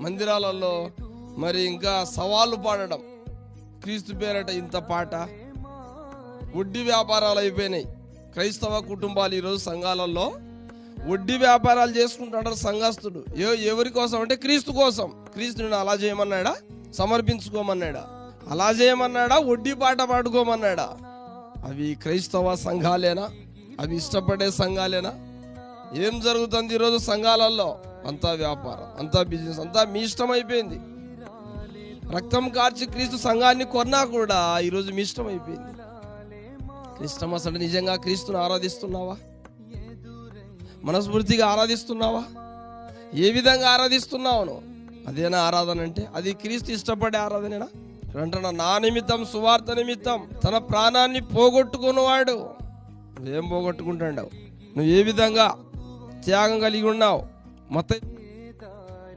మందిరాలలో మరి ఇంకా సవాళ్ళు పాడడం. క్రీస్తు పేరట ఇంత పాట. వడ్డీ వ్యాపారాలు అయిపోయినాయి. క్రైస్తవ కుటుంబాలు ఈరోజు సంఘాలలో వడ్డీ వ్యాపారాలు చేసుకుంటాడు సంఘస్థుడు. ఏ ఎవరి కోసం అంటే క్రీస్తు కోసం. క్రీస్తుని అలా చేయమన్నాడా? సమర్పించుకోమన్నాడా? అలా చేయమన్నాడా? వడ్డీ పాట పాడుకోమన్నాడా? అవి క్రైస్తవ సంఘాలేనా? అవి ఇష్టపడే సంఘాలేనా? ఏం జరుగుతుంది ఈరోజు సంఘాలలో? అంతా వ్యాపారం అంతా బిజినెస్ అంతా మీ ఇష్టం అయిపోయింది రక్తం కార్చి క్రీస్తు సంఘాన్ని కొన్నా కూడా ఈరోజు మీ ఇష్టం అయిపోయింది క్రిస్టమస్ అంటే నిజంగా క్రీస్తుని ఆరాధిస్తున్నావా? మనస్ఫూర్తిగా ఆరాధిస్తున్నావా? ఏ విధంగా ఆరాధిస్తున్నావును అదేనా ఆరాధన అంటే? అది క్రీస్తు ఇష్టపడే ఆరాధనేనా? అంటున్నా నా నిమిత్తం సువార్త నిమిత్తం తన ప్రాణాన్ని పోగొట్టుకున్నవాడు. నువ్వేం పోగొట్టుకుంటాడు నువ్వు ఏ విధంగా త్యాగం కలిగి ఉన్నావు? また